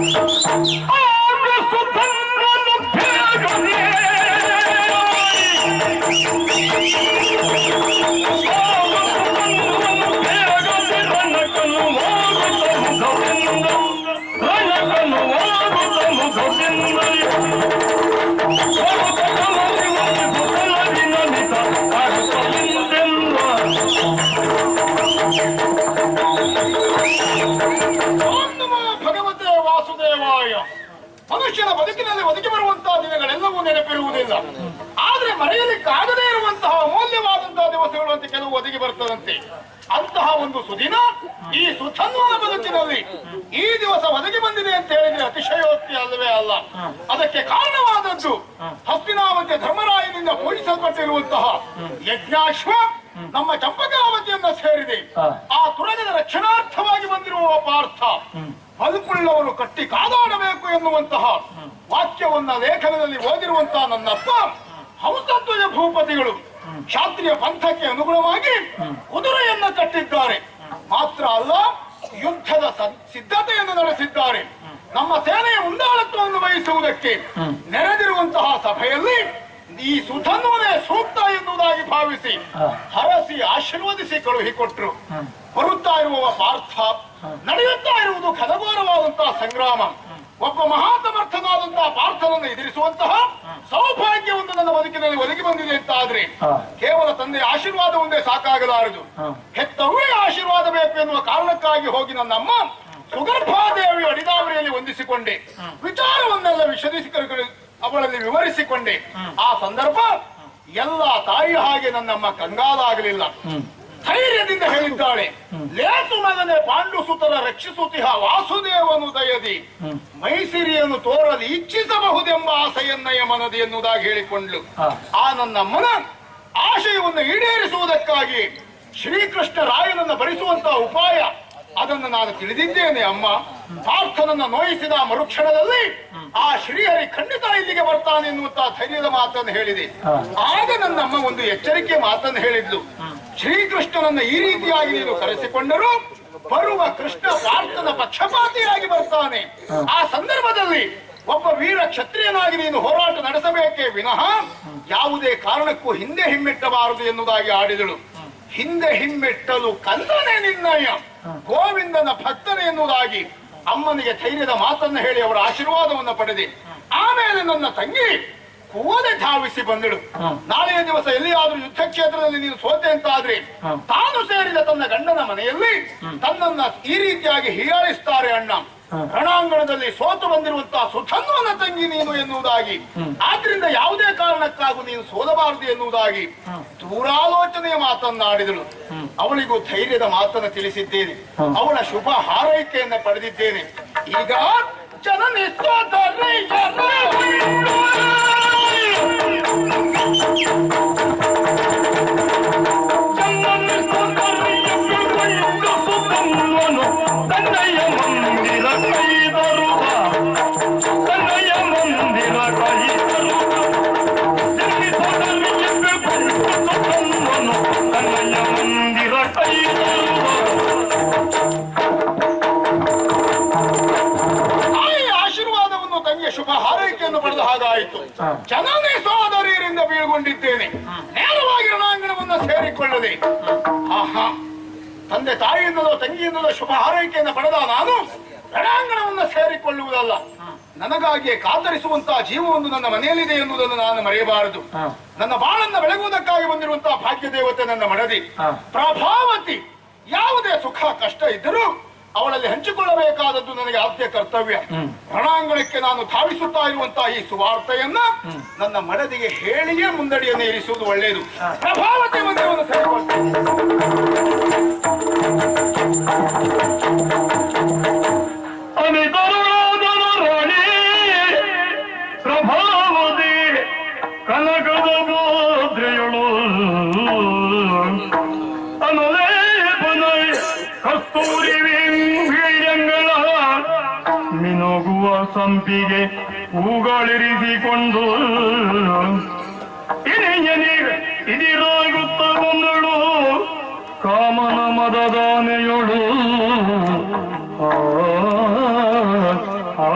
Thank you. ನೆನಪಿರುವುದಿಲ್ಲ ಆದ್ರೆ ಕಾಗದೇ ಇರುವಂತಹ ಅಮೂಲ್ಯವಾದಂತಹ ದಿವಸಗಳು ಅಂತ ಕೆಲವು ಒದಗಿ ಬರ್ತದಂತೆ. ಅಂತಹ ಒಂದು ಸುದಿನ ಈ ಸುಧನ್ವನ ಬದುಕಿನಲ್ಲಿ ಈ ದಿವಸ ಒದಗಿ ಬಂದಿದೆ ಅಂತ ಹೇಳಿದ್ರೆ ಅತಿಶಯೋಕ್ತಿ ಅಲ್ಲವೇ ಅಲ್ಲ. ಅದಕ್ಕೆ ಕಾರಣವಾದದ್ದು ಹಸ್ತಿನಾವತಿ ಧರ್ಮರಾಯನಿಂದ ಪೂಜಿಸಲ್ಪಟ್ಟಿರುವಂತಹ ಯಜ್ಞಾಶ್ವ ನಮ್ಮ ಚಂಪಕಾವತಿಯನ್ನ ಸೇರಿದೆ. ಆ ತುರಗದ ರಕ್ಷಣಾರ್ಥವಾಗಿ ಬಂದಿರುವ ಪಾರ್ಥ ಬದುಕುಳ್ಳವರು ಕಟ್ಟಿ ಕಾದಾಡಬೇಕು ಎನ್ನುವಂತಹ ವಾಕ್ಯವನ್ನ ಲೇಖನದಲ್ಲಿ ಓದಿರುವಂತಹ ನನ್ನಪ್ಪ ಹಂಸಧ್ವಜ ಭೂಪತಿಗಳು. ಶಾಸ್ತ್ರೀಯ ಪಂಥಕ್ಕೆ ಅನುಗುಣವಾಗಿ ಕುದುರೆಯನ್ನ ಕಟ್ಟಿದ್ದಾರೆ. ಮಾತ್ರ ಅಲ್ಲ, ಯುದ್ಧದ ಸಿದ್ಧತೆಯನ್ನು ನಡೆಸಿದ್ದಾರೆ. ನಮ್ಮ ಸೇನೆಯ ಮುಂದಾಳತ್ವವನ್ನು ವಹಿಸುವುದಕ್ಕೆ ನೆರೆದಿರುವಂತಹ ಸಭೆಯಲ್ಲಿ ಈ ಸುಧನ್ವನೇ ಸೂಕ್ತ ಎನ್ನುವುದಾಗಿ ಭಾವಿಸಿ ಹರಸಿ ಆಶೀರ್ವದಿಸಿ ಕಳುಹಿಕೊಟ್ರು ಬರುತ್ತಾ ಇರುವ ಪಾರ್ಥ, ನಡೆಯುತ್ತಾ ಇರುವುದು ಖದಗೋರವಾದಂತಹ ಸಂಗ್ರಾಮ. ಒಬ್ಬ ಮಹಾಸಮರ್ಥನಾದಂತಹ ಪಾರ್ಥನನ್ನು ಎದುರಿಸುವಂತಹ ಸೌಭಾಗ್ಯವನ್ನು ನನ್ನ ಬದುಕಿನಲ್ಲಿ ಒದಗಿ ಬಂದಿದೆ ಅಂತ ಆದ್ರೆ ಕೇವಲ ತಂದೆ ಆಶೀರ್ವಾದ ಒಂದೇ ಸಾಕಾಗಲಾರದು. ಹೆತ್ತವೇ ಆಶೀರ್ವಾದ ಬೇಕು ಎನ್ನುವ ಕಾರಣಕ್ಕಾಗಿ ಹೋಗಿ ನನ್ನಮ್ಮ ಸುಗರ್ಭಾದೇವಿ ಅಡಿದಾವರಿಯಲ್ಲಿ ಹೊಂದಿಸಿಕೊಂಡೆ ವಿಚಾರವನ್ನೆಲ್ಲ ವಿಶದಿಸಿ ಅವಳಲ್ಲಿ ವಿವರಿಸಿಕೊಂಡೆ. ಆ ಸಂದರ್ಭ ಎಲ್ಲ ತಾಯಿ ಹಾಗೆ ನನ್ನಮ್ಮ ಕಂಗಾಲಾಗಲಿಲ್ಲ. ಧೈರ್ಯದಿಂದ ಹೇಳಿದ್ದಾಳೆ. ಲೇಸು ಮಗನೆ ಪಾಂಡು ಸುತರ ರಕ್ಷಿಸುತ್ತಿಹ ವಾಸುದೇವನು ದಯದಿ. ಮೈಸಿರಿಯನ್ನು ತೋರಲು ಇಚ್ಛಿಸಬಹುದೆಂಬ ಆಸೆಯನ್ನಯ ಮನದಿ ಎನ್ನುವುದಾಗಿ ಹೇಳಿಕೊಂಡ್ಲು ಆ ನನ್ನಮ್ಮನ ಆಶಯವನ್ನು ಈಡೇರಿಸುವುದಕ್ಕಾಗಿ ಶ್ರೀಕೃಷ್ಣ ರಾಯನನ್ನು ಭರಿಸುವಂತಹ ಉಪಾಯ ಅದನ್ನು ನಾನು ತಿಳಿದಿದ್ದೇನೆ ಅಮ್ಮ. ಪಾರ್ಥನನ್ನ ನೋಯಿಸಿದ ಮರುಕ್ಷಣದಲ್ಲಿ ಆ ಶ್ರೀಹರಿ ಖಂಡಿತ ಇಲ್ಲಿಗೆ ಬರ್ತಾನೆ ಎನ್ನುವಂತಹ ಧೈರ್ಯದ ಮಾತನ್ನು ಹೇಳಿದೆ. ಆಗ ನನ್ನ ಅಮ್ಮ ಒಂದು ಎಚ್ಚರಿಕೆ ಮಾತನ್ನು ಹೇಳಿದ್ಲು. ಶ್ರೀಕೃಷ್ಣನನ್ನ ಈ ರೀತಿಯಾಗಿ ನೀನು ಕರೆಸಿಕೊಂಡರೂ ಬರುವ ಕೃಷ್ಣ ಪಾರ್ಥನ ಪಕ್ಷಪಾತಿಯಾಗಿ ಬರ್ತಾನೆ. ಆ ಸಂದರ್ಭದಲ್ಲಿ ಒಬ್ಬ ವೀರ ಕ್ಷತ್ರಿಯನಾಗಿ ನೀನು ಹೋರಾಟ ನಡೆಸಬೇಕೇ ವಿನಃ ಯಾವುದೇ ಕಾರಣಕ್ಕೂ ಹಿಂದೆ ಹಿಮ್ಮೆಟ್ಟಬಾರದು ಎನ್ನುವುದಾಗಿ ಆಡಿದಳು. ಹಿಂದೆ ಹಿಮ್ಮೆಟ್ಟಲು ಕಂದನೆ ನಿರ್ಣಯ. ಗೋವಿಂದನ ಭಕ್ತನೆ ಎನ್ನುವುದಾಗಿ ಅಮ್ಮನಿಗೆ ಧೈರ್ಯದ ಮಾತನ್ನು ಹೇಳಿ ಅವರ ಆಶೀರ್ವಾದವನ್ನು ಪಡೆದೆ. ಆಮೇಲೆ ನನ್ನ ತಂಗಿ ಕೂದೆ ಧಾವಿಸಿ ಬಂದಳು ನಾಳೆಯ ದಿವಸ ಎಲ್ಲಿಯಾದ್ರೂ ಯುದ್ಧ ಕ್ಷೇತ್ರದಲ್ಲಿ ನೀನು ಸೋತೆ ಅಂತ ಆದ್ರೆ ತಾನು ಸೇರಿದ ತನ್ನ ಗಂಡನ ಮನೆಯಲ್ಲಿ ತನ್ನನ್ನ ಈ ರೀತಿಯಾಗಿ ಹೀಯಾಳಿಸ್ತಾರೆ ಅಣ್ಣ. ರಣಾಂಗಣದಲ್ಲಿ ಸೋತು ಬಂದಿರುವಂತಹ ಸುಧನ್ವನ ತಂಗಿ ನೀನು ಎನ್ನುವುದಾಗಿ. ಆದ್ರಿಂದ ಯಾವುದೇ ಕಾರಣಕ್ಕಾಗೂ ನೀನು ಸೋಲಬಾರದು ಎನ್ನುವುದಾಗಿ ದೂರಾಲೋಚನೆಯ ಮಾತನ್ನಾಡಿದಳು ಅವಳಿಗೂ ಧೈರ್ಯದ ಮಾತನ್ನು ತಿಳಿಸಿದ್ದೇನೆ. ಅವಳ ಶುಭ ಹಾರೈಕೆಯನ್ನ ಪಡೆದಿದ್ದೇನೆ. ಈಗ ಜನನಿ ಜನನೇ ಸಹೋದರಿಯರಿಂದ ಬೀಳ್ಕೊಂಡಿದ್ದೇನೆ ನೇರವಾಗಿ ರಣಾಂಗಣವನ್ನು ಸೇರಿಕೊಳ್ಳದೆ. ಆಹಾ. ತಂದೆ ತಾಯಿಯಿಂದಲೋ ತಂಗಿಯಿಂದಲೋ ಶುಭ ಹಾರೈಕೆಯನ್ನು ಪಡೆದ ನಾನು ರಣಾಂಗಣವನ್ನು ಸೇರಿಕೊಳ್ಳುವುದಲ್ಲ. ನನಗಾಗಿಯೇ ಕಾತರಿಸುವಂತಹ ಜೀವವೊಂದು ನನ್ನ ಮನೆಯಲ್ಲಿದೆ ಎನ್ನುವುದನ್ನು ನಾನು ಮರೆಯಬಾರದು. ನನ್ನ ಬಾಳನ್ನ ಬೆಳಗುವುದಕ್ಕಾಗಿ ಬಂದಿರುವಂತಹ ಭಾಗ್ಯ ದೇವತೆ ನನ್ನ ಮಡದಿ. ಪ್ರಭಾವತಿ ಯಾವುದೇ ಸುಖ ಕಷ್ಟ ಇದ್ದರೂ ಅವಳಲ್ಲಿ ಹಂಚಿಕೊಳ್ಳಬೇಕಾದದ್ದು ನನಗೆ ಆದ್ಯ ಕರ್ತವ್ಯ. ರಣಾಂಗಣಕ್ಕೆ ನಾನು ಧಾವಿಸುತ್ತಾ ಇರುವಂತಹ ಈ ಸುವಾರ್ತೆಯನ್ನ ನನ್ನ ಮಡದಿಗೆ ಹೇಳಿಯೇ ಮುಂದಡಿಯನ್ನು ಇರಿಸುವುದು ಒಳ್ಳೆಯದು ಪ್ರಭಾವತಿ ಮಂದಿರವನ್ನು ಮಿನುಗುವ ಸಂಪಿಗೆ ಹೂಗಳಿರಿಸಿಕೊಂಡು ಇನಿಯನಿ ಇದಿರಾಗುತ್ತ ಬಂದಳು ಕಾಮನ ಮದದಾನೆಯೊಳು ಆ,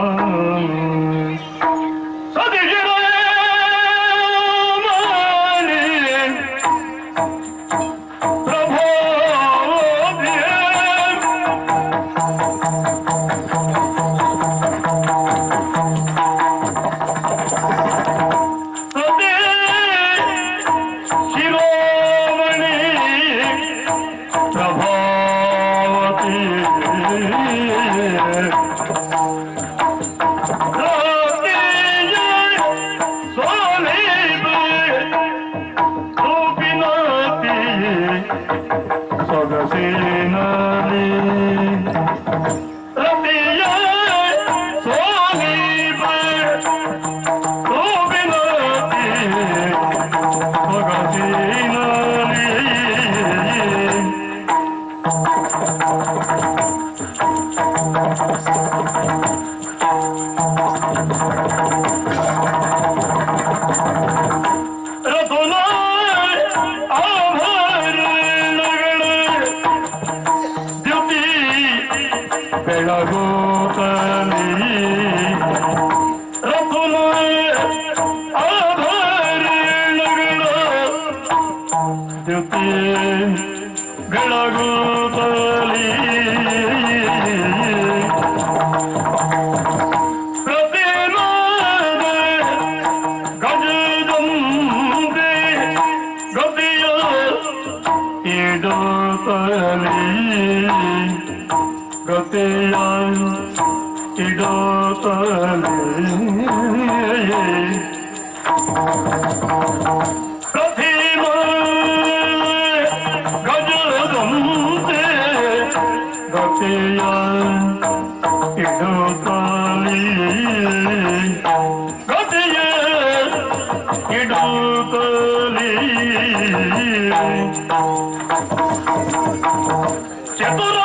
Get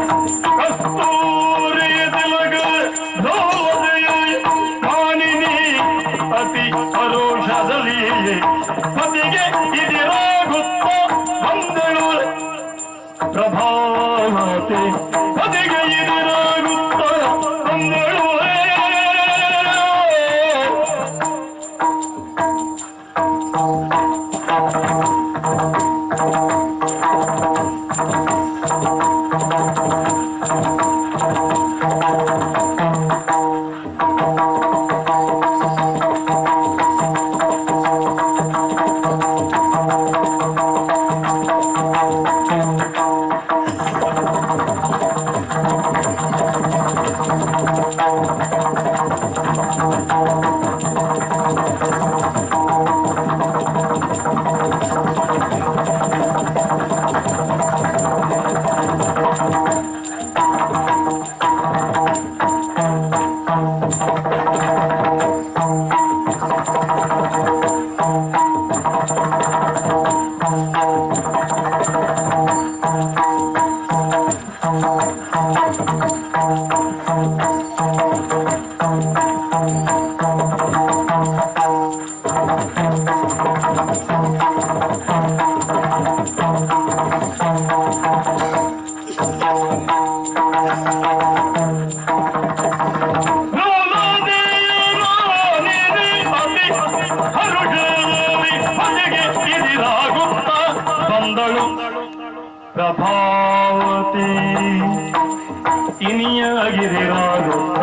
ಮಾತೆ ಅದೆಯ ಭಾವತಿ. ಇನಿಯಾಗಿರಿರಾಗುತ್ತ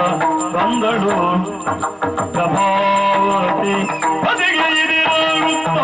ಬಂದಳು ಪ್ರಭಾವತಿ. ಬದಿಗೆ ಇರಿರಾಗುತ್ತ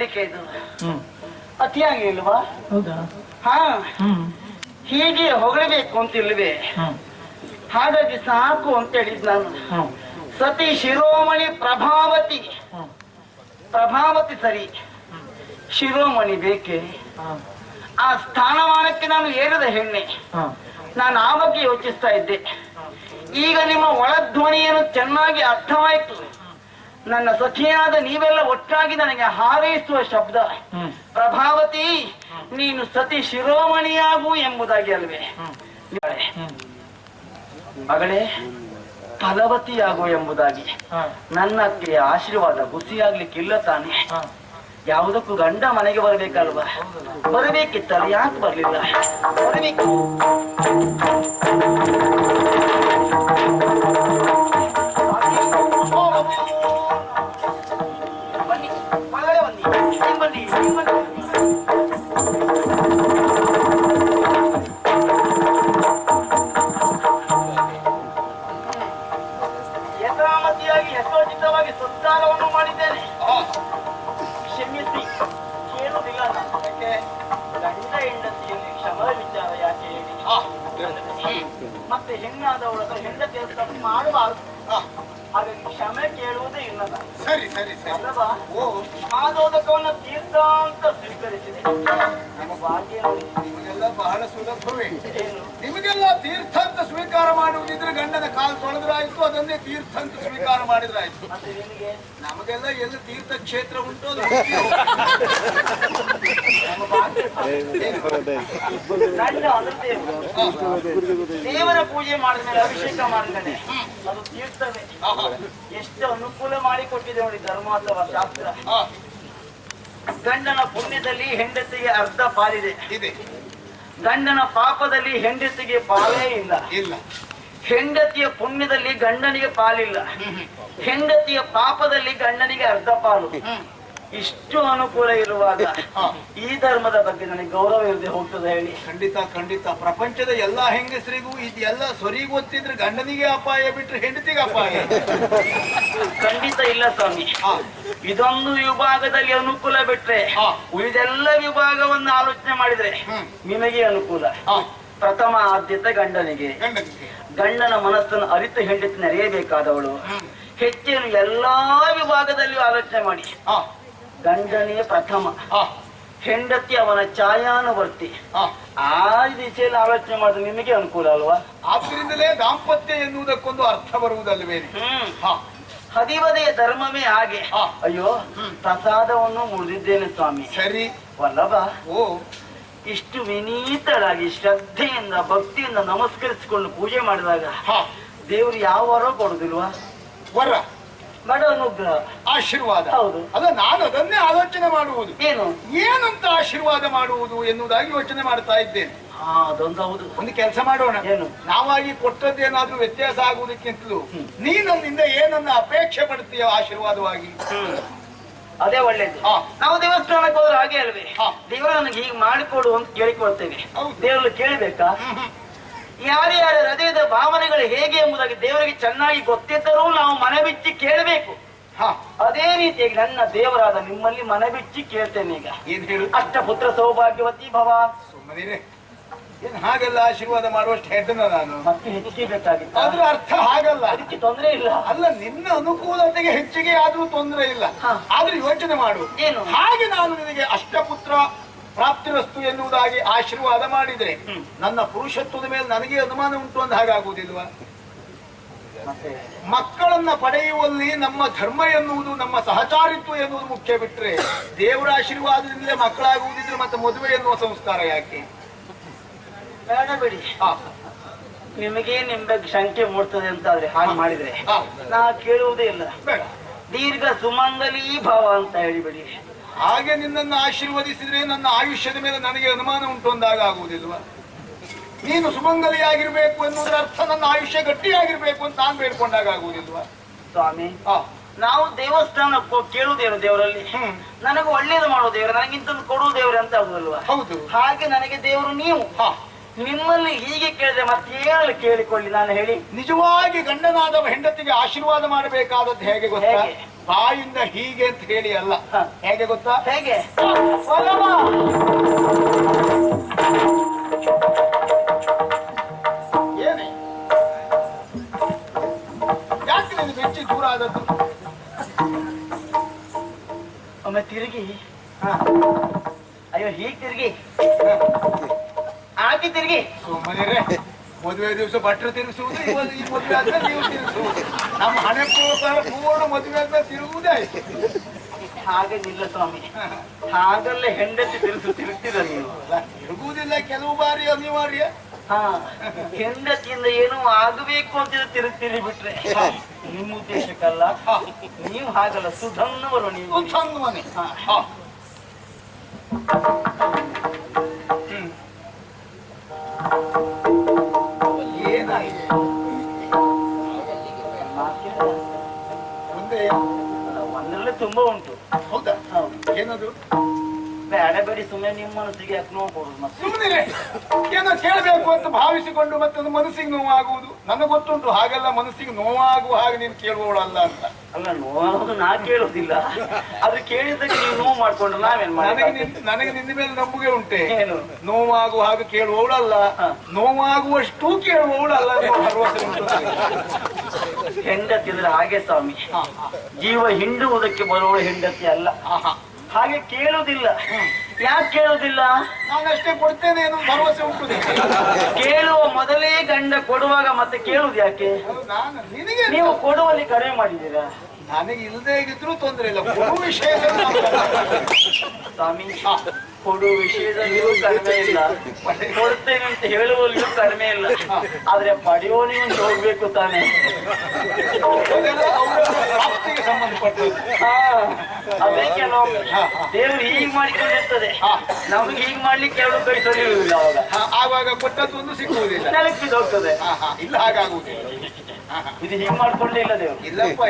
ಏನು ಹೊಗಳಿಕೆ ಇದು. ಅತಿಯಾಗಿ ಇಲ್ವಾ? ಹಾ. ಹೀಗೆ ಹೊಗಳಬೇಕು ಅಂತಿಲ್ವೇ ಹ್ಮ್. ಹಾಗಾಗಿ ಸಾಕು ಅಂತ ಹೇಳಿದ್ ನಾನು. ಸತಿ ಶಿರೋಮಣಿ ಪ್ರಭಾವತಿ. ಪ್ರಭಾವತಿ ಸರಿ. ಶಿರೋಮಣಿ ಬೇಕೆ? ಆ ಸ್ಥಾನಮಾನಕ್ಕೆ ನಾನು ಏರಿದ ಹೆಣ್ಣೆ. ನಾನು ಆ ಬಗ್ಗೆ ಯೋಚಿಸ್ತಾ ಇದ್ದೆ. ಈಗ ನಿಮ್ಮ ಒಳಧ್ವನಿಯನ್ನು ಚೆನ್ನಾಗಿ ಅರ್ಥವಾಯಿತು ನನ್ನ ಸಖಿಯಾದ ನೀವೆಲ್ಲ ಒಟ್ಟಾಗಿ ನನಗೆ ಹಾರೈಸುವ ಶಬ್ದ. ಪ್ರಭಾವತಿ ನೀನು ಸತಿ ಶಿರೋಮಣಿಯಾಗು ಎಂಬುದಾಗಿ ಅಲ್ವೇ? ಮಗಳೇ, ಫಲವತಿಯಾಗು ಎಂಬುದಾಗಿ. ನನ್ನ ನನ್ನಕ್ಕೆ ಆಶೀರ್ವಾದ ಗುಸಿಯಾಗ್ಲಿಕ್ಕಿಲ್ಲ ತಾನೆ? ಯಾವುದಕ್ಕೂ ಗಂಡ ಮನೆಗೆ ಬರ್ಬೇಕಲ್ವಾ? ಬರಬೇಕಿತ್ತಲ್ಲ ಯಾಕೆ ಬರ್ಲಿಲ್ಲ? ಬರಬೇಕು. ಹತ್ರ ಹೆಂಡತಿ ತಪ್ಪು ಮಾಡಬಾರದು. ಹಾಗಾಗಿ ಕ್ಷಮೆ ಕೇಳುವುದೇ ಇಲ್ಲ. ಸರಿ ಸರಿ ಸರಿ. ಅಲ್ಲವಾ? ಓ ಮಾದೋದಕವನ್ನು ತೀರ್ಥ ಅಂತ ಸ್ವೀಕರಿಸಿದೆ. ನಮ್ಮ ಭಾಗ್ಯ ನಿಮಗೆಲ್ಲ ಬಹಳ ಸುಲಭವೇ. ನಿಮಗೆಲ್ಲ ತೀರ್ಥ ಅಂತ ಸ್ವೀಕಾರ ಮಾಡುವುದಿದ್ರೆ ಗಂಡನ ಕಾಲು ತೊಳೆದ್ರಾಯ್ತು ಅದನ್ನೇ ತೀರ್ಥ ಅಂತ ಸ್ವೀಕಾರ ಮಾಡಿದ್ರಾಯ್ತು. ನಮಗೆಲ್ಲ ಎಲ್ಲ ತೀರ್ಥ ಕ್ಷೇತ್ರ ಉಂಟು ಅದು. ದೇವರು. ಪೂಜೆ ಮಾಡಿದ್ಮೇಲೆ ಅಭಿಷೇಕ ಮಾಡಿದ್ದಾನೆ ಅದು ತೀರ್ಥವೇ. ಎಷ್ಟು ಅನುಕೂಲ ಮಾಡಿ ಕೊಟ್ಟಿದೆ ನೋಡಿ ಧರ್ಮ ಅಥವಾ ಶಾಸ್ತ್ರ. ಗಂಡನ ಪುಣ್ಯದಲ್ಲಿ ಹೆಂಡತಿಗೆ ಅರ್ಧ ಪಾಲಿದೆ. ಗಂಡನ ಪಾಪದಲ್ಲಿ ಹೆಂಡತಿಗೆ ಪಾಲೇ ಇಲ್ಲ. ಇಲ್ಲ. ಹೆಂಡತಿಯ ಪುಣ್ಯದಲ್ಲಿ ಗಂಡನಿಗೆ ಪಾಲಿಲ್ಲ. ಹೆಂಡತಿಯ ಪಾಪದಲ್ಲಿ ಗಂಡನಿಗೆ ಅರ್ಧ ಪಾಲು. ಇಷ್ಟು ಅನುಕೂಲ ಇರುವಾಗ ಈ ಧರ್ಮದ ಬಗ್ಗೆ ನನಗೆ ಗೌರವ ಇರದೆ ಹೋಗ್ತದೆ ಹೇಳಿ. ಖಂಡಿತ ಖಂಡಿತ. ಪ್ರಪಂಚದ ಎಲ್ಲಾ ಹೆಂಗಸರಿಗೂ ಇದೆಲ್ಲ ಸರಿ ಗೊತ್ತಿದ್ರೆ ಗಂಡನಿಗೆ ಅಪಾಯ ಬಿಟ್ರೆ ಹೆಂಡತಿಗೆ ಅಪಾಯ. ಖಂಡಿತ ಇಲ್ಲ ಸ್ವಾಮಿ. ಇದೊಂದು ವಿಭಾಗದಲ್ಲಿ ಅನುಕೂಲ ಬಿಟ್ರೆ. ಉಳಿದೆಲ್ಲ ವಿಭಾಗವನ್ನು ಆಲೋಚನೆ ಮಾಡಿದ್ರೆ. ನಿಮಗೆ ಅನುಕೂಲ. ಪ್ರಥಮ ಆದ್ಯತೆ ಗಂಡನಿಗೆ. ಗಂಡನ ಮನಸ್ಸನ್ನು ಅರಿತು ಹೆಂಡತಿ ನೆರೆಯಬೇಕಾದವಳು. ಹೆಚ್ಚಿನ ಎಲ್ಲಾ ವಿಭಾಗದಲ್ಲಿ ಆಲೋಚನೆ ಮಾಡಿ. ಗಂಡನೇ ಪ್ರಥಮ. ಹೆಂಡತಿ ಅವನ ಛಾಯಾನುವರ್ತಿ. ಆ. ಆ ದಿಶೆಯಲ್ಲಿ ಆಲೋಚನೆ ಮಾಡಿದ್ರೆ ನಿಮಗೆ ಅನುಕೂಲ ಅಲ್ವಾ? ಆದ್ರಿಂದಲೇ ದಾಂಪತ್ಯ ಎನ್ನುವುದಕ್ಕೊಂದು ಅರ್ಥ ಬರುವುದಲ್ಲವೇ ಹ್ಮ್. ಹಾ. ಹದಿವದೆಯ ಧರ್ಮವೇ ಹಾಗೆ. ಅಯ್ಯೋ ಪ್ರಸಾದವನ್ನು ಮುಳಿದಿದ್ದೇನೆ ಸ್ವಾಮಿ. ಸರಿ. ವಲ್ಲಭ ಓ. ಇಷ್ಟು ವಿನೀತರಾಗಿ ಶ್ರದ್ಧೆಯಿಂದ ಭಕ್ತಿಯಿಂದ ನಮಸ್ಕರಿಸಿಕೊಂಡು ಪೂಜೆ ಮಾಡಿದಾಗ ಹಾ. ದೇವರು ಯಾವ ವರ ಕೊಡುದಿಲ್ವಾ? ವರ. ಬಡ ಅನುಗ್ರಹ ಆಶೀರ್ವಾದ. ಹೌದು. ಅಲ್ಲ ನಾನು ಅದನ್ನೇ ಆಲೋಚನೆ ಮಾಡುವುದು. ಏನು? ಏನಂತ ಆಶೀರ್ವಾದ ಮಾಡುವುದು ಎನ್ನುವುದಾಗಿ ಯೋಚನೆ ಮಾಡ್ತಾ ಇದ್ದೇನೆ. ಹಾ ಅದೊಂದು ಹೌದು. ಒಂದು ಕೆಲಸ ಮಾಡೋಣ. ಏನು? ನಾವಾಗಿ ಕೊಟ್ಟದ್ದೇನಾದ್ರೂ ವ್ಯತ್ಯಾಸ ಆಗುವುದಕ್ಕಿಂತಲೂ ನೀ ನನ್ನಿಂದ ಏನನ್ನ ಅಪೇಕ್ಷೆ ಪಡ್ತೀಯ ಆಶೀರ್ವಾದವಾಗಿ. ಅದೇ ಒಳ್ಳೇದು. ನಾವು ದೇವಸ್ಥಾನಕ್ಕೆ ಹೋದ್ರೆ ಹಾಗೆ ಅಲ್ವೇ. ದೇವರು ನನಗೆ ಹೀಗೆ ಮಾಡಿಕೊಡು ಅಂತ ಕೇಳಿಕೊಳ್ತೇವೆ. ದೇವರು ಕೇಳಬೇಕಾ? ಯಾರ್ಯಾರ ಹೃದಯದ ಭಾವನೆಗಳು ಹೇಗೆ ಎಂಬುದಾಗಿ ದೇವರಿಗೆ ಚೆನ್ನಾಗಿ ಗೊತ್ತಿದ್ದರೂ ನಾವು ಮನೆ ಬಿಚ್ಚಿ ಕೇಳಬೇಕು. ಹಾ. ಅದೇ ರೀತಿಯಾಗಿ ನನ್ನ ದೇವರಾದ ನಿಮ್ಮಲ್ಲಿ ಮನೆ ಬಿಚ್ಚಿ ಕೇಳ್ತೇನೆ ಈಗ. ಏನ್ ಹೇಳು? ಅಷ್ಟಪುತ್ರ ಸೌಭಾಗ್ಯವತಿ ಭವ. ಸುಮ್ಮನೆ ಏನ್ ಹಾಗೆಲ್ಲ ಆಶೀರ್ವಾದ ಮಾಡುವಷ್ಟು ಹೇಳ್ತೇನೆ ನಾನು. ಮತ್ತೆ ಹೆಚ್ಚಿಗೆ ಬೇಕಾಗಿತ್ತು? ಅದ್ರ ಅರ್ಥ ಹಾಗಲ್ಲ. ಅದಕ್ಕೆ ತೊಂದರೆ ಇಲ್ಲ. ಅಲ್ಲ ನಿನ್ನ ಅನುಕೂಲತೆಗೆ ಹೆಚ್ಚಿಗೆ ಆದ್ರೂ ತೊಂದರೆ ಇಲ್ಲ. ಆದ್ರೂ ಆದ್ರೆ ಯೋಚನೆ ಮಾಡು. ಏನು? ಹಾಗೆ ನಾನು ನಿನಗೆ ಅಷ್ಟಪುತ್ರ ಪ್ರಾಪ್ತಿರಸ್ತು ಎನ್ನುವುದಾಗಿ ಆಶೀರ್ವಾದ ಮಾಡಿದ್ರೆ. ನನ್ನ ಪುರುಷತ್ವದ ಮೇಲೆ ನನಗೆ ಅನುಮಾನ ಉಂಟು ಅಂತ ಹಾಗಾಗುವುದಿಲ್ವಾ? ಮಕ್ಕಳನ್ನ ಪಡೆಯುವಲ್ಲಿ ನಮ್ಮ ಧರ್ಮ ಎನ್ನುವುದು ನಮ್ಮ ಸಹಚಾರಿತ್ವ ಎನ್ನುವುದು ಮುಖ್ಯ ಬಿಟ್ರೆ ದೇವರ ಆಶೀರ್ವಾದದಿಂದಲೇ ಮಕ್ಕಳಾಗುವುದಿದ್ರೆ ಮತ್ತೆ ಮದುವೆ ಎನ್ನುವ ಸಂಸ್ಕಾರ ಯಾಕೆ? ನಿಮಗೆ ನಿಮ್ ಬಗ್ಗೆ ಶಂಕೆ ಮೂಡ್ತದೆ ಅಂತ ಆದ್ರೆ ಹಾಗೆ ಮಾಡಿದ್ರೆ ನಾ ಕೇಳುವುದೇ ಇಲ್ಲ. ದೀರ್ಘ ಸುಮಂಗಲಿ ಭಾವ ಅಂತ ಹೇಳಿಬಿಡಿ ಹಾಗೆ ನಿನ್ನನ್ನು ಆಶೀರ್ವದಿಸಿದ್ರೆ ನನ್ನ ಆಯುಷ್ಯದ ಮೇಲೆ ನನಗೆ ಅನುಮಾನ ಉಂಟು ಅಂದಾಗ ಆಗುವುದಿಲ್ವಾ? ನೀನು ಸುಮಂಗಲಿಯಾಗಿರ್ಬೇಕು ಎನ್ನುವುದರ ಅರ್ಥ ನನ್ನ ಆಯುಷ್ಯ ಗಟ್ಟಿಯಾಗಿರ್ಬೇಕು ಅಂತ ನಾನು ಬೇಡ್ಕೊಂಡಾಗ ಆಗುವುದಿಲ್ವಾ? ಸ್ವಾಮಿ ನಾವು ದೇವಸ್ಥಾನಕ್ಕೆ ಕೇಳುವುದೇವ್ರು ಕೇಳುವುದೇನು ದೇವರಲ್ಲಿ? ಹ್ಮ್. ನನಗೆ ಒಳ್ಳೇದು ಮಾಡುವ ದೇವರು ನನಗಿಂತ ಕೊಡುವ ದೇವರು ಅಂತ ಆಗುದಲ್ವಾ? ಹೌದು. ಹಾಗೆ ನನಗೆ ದೇವರು ನೀವು. ಹಾ. ನಿಮ್ಮಲ್ಲಿ ಹೀಗೆ ಕೇಳಿದ್ರೆ ಮತ್ತೆ ಏನಲ್ಲಿ ಕೇಳಿಕೊಳ್ಳಿ ನಾನು ಹೇಳಿ? ನಿಜವಾಗಿ ಗಂಡನಾದವ ಹೆಂಡತಿಗೆ ಆಶೀರ್ವಾದ ಮಾಡಬೇಕಾದದ್ದು ಹೇಗೆ ಗೊತ್ತಾ? ಬಾಯಿಂದ ಹೀಗೆ ಅಂತ ಹೇಳಿ ಅಲ್ಲ. ಹೇಗೆ ಗೊತ್ತಾ? ಹೇಗೆ! ಏನೇ? ಯಾಕೆ ನೀನು ಬೆಚ್ಚಿ ದೂರ ಆದದ್ದು? ಒಮ್ಮೆ ತಿರುಗಿ. ಹಾ. ಅಯ್ಯೋ ಹೀಗೆ ತಿರುಗಿ. ಆಗಿ ತಿರುಗಿ. ಸುಮ್ಮನಿರೆ. ಮದುವೆ ದಿವಸ ಬಟ್ಟೆ ತಿರುಗಿಸುವುದು ಇವತ್ತು ಈ ಮದುವೆ ಆದ್ಮೇಲೆ ನೀವು ತಿರುಗಿಸುವುದು. ನಮ್ಮ ಹಣೆ ಪೂರ್ಣ ಪೂರ್ಣ ಮದುವೆ ಆದ್ಮೇಲೆ ತಿರುಗುವುದೇ ಆಯ್ತು. ಹಾಗೆ ನಿಲ್ಲ ಸ್ವಾಮಿ. ಹಾಗಲ್ಲ ಹೆಂಡತಿ ತಿರುಗಿಸು ತಿರುಗ್ತೀರ ನೀವು? ತಿರುಗುವುದಿಲ್ಲ ಕೆಲವು ಬಾರಿ ಅನಿವಾರ್ಯ. ಹಾ ಹೆಂಡತಿಯಿಂದ ಏನು ಆಗಬೇಕು ಅಂತ ತಿರುಗ್ತೀರಿ ಬಿಟ್ರೆ. ನಿಮ್ಮ ಉದ್ದೇಶಕ್ಕಲ್ಲ. ನೀವು ಹಾಗಲ್ಲ ಸುಧನ್ನವರು ನೀವು. ಉತ್ತಮನೆ ಹಾ. ತುಂಬಾ ಉಂಟು. ಹೌದಾ? ಏನದು? ಸುಮ್ಮನೆ ನಿಮ್ಮ ಮನಸ್ಸಿಗೆ ಯಾಕೆ ನೋವು ಕೊಡುದು ಮತ್ತೆ? ಸುಮ್ಮನೆ ಏನೋ ಕೇಳಬೇಕು ಅಂತ ಭಾವಿಸಿಕೊಂಡು ಮತ್ತೆ ಅದು ಮನಸ್ಸಿಗೆ ನೋವಾಗುವುದು ನನಗೆ ಗೊತ್ತುಂಟು ಹಾಗೆಲ್ಲ ಮನಸ್ಸಿಗೆ ನೋವಾಗುವ ಹಾಗೆ ನೀನು ಕೇಳುವವಳಲ್ಲ ಅಂತ. ಅಲ್ಲ ನೋವು ನಾ ಕೇಳುದಿಲ್ಲ. ಅದು ಕೇಳಿದ್ದಕ್ಕೆ ನೀವು ನೋವು ಮಾಡ್ಕೊಂಡು ನಾವೇನ್ ನನಗೆ ನಿನ್- ನನಗೆ ನಿನ್ನ ಮೇಲೆ ನಂಬುಗೆ ಉಂಟೆ. ಏನು? ನೋವಾಗುವ ಹಾಗೆ ಕೇಳುವವಳಲ್ಲ. ನೋವಾಗುವಷ್ಟು ಕೇಳುವವಳಲ್ಲ ಅನ್ನೋ ಭರವಸೆ ಉಂಟು ನನಗೆ. ಹೆಂಡತಿ ಅಂದ್ರೆ ಹಾಗೆ ಸ್ವಾಮಿ. ಜೀವ ಹಿಂಡುವುದಕ್ಕೆ ಬರುವ ಹೆಂಡತಿ ಅಲ್ಲ. ಹಾಗೆ ಕೇಳುವುದಿಲ್ಲ ಯಾಕೆ ಕೇಳುವುದಿಲ್ಲ ನಾನಷ್ಟೇ ಕೊಡ್ತೇನೆ ಭರವಸೆ ಉಂಟು. ಕೇಳುವ ಮೊದಲೇ ಗಂಡ ಕೊಡುವಾಗ ಮತ್ತೆ ಕೇಳುವುದು ಯಾಕೆ ನಾನು ನಿನಗೆ ನೀವು ಕೊಡುವಲ್ಲಿ ಕಡಿಮೆ ಮಾಡಿದ್ದೀರಾ ನನಗೆ ಇಲ್ಲದೆ ಇದ್ರೂ ತೊಂದರೆ ಇಲ್ಲ ಸ್ವಾಮಿ ಕೊಡುವ ವಿಷಯದಲ್ಲಿಯೂ ಕಡಿಮೆ ಇಲ್ಲ. ಕೊಡ್ತೇನೆ ಅಂತ ಹೇಳುವಲ್ಲಿಯೂ ಕಡಿಮೆ ಇಲ್ಲ. ಆದ್ರೆ ಪಡೆಯೋನಿಗೆ ಅಂತ ಹೋಗ್ಬೇಕು ತಾನೆ. ಅದೇ ಕೆಲವೊಮ್ಮೆ. ದೇವ್ರು ಹೀಗ್ ಮಾಡಿಕೊಂಡಿರ್ತದೆ ನಮ್ಗೆ ಹೀಗ್ ಮಾಡ್ಲಿಕ್ಕೆ ಎರಡು ಕೈ ಸರಿಯುವುದಿಲ್ಲ ಅವಾಗ. ಕೊಟ್ಟದ್ದು ಆವಾಗ ಕೊಟ್ಟದ್ದು ಒಂದು ನೆಲಕ್ಕೆ ಬಿದ್ದೋಗ್ತದೆ ಹಾ, ಹಾ, ಇಲ್ಲ ಹಾಗಾಗುವುದಿಲ್ಲ. ಇದು ಹೀಗ್ ಮಾಡ್ಕೊಂಡೇ ಇಲ್ಲ ದೇವ್ರು. ಇಲ್ಲಪ್ಪ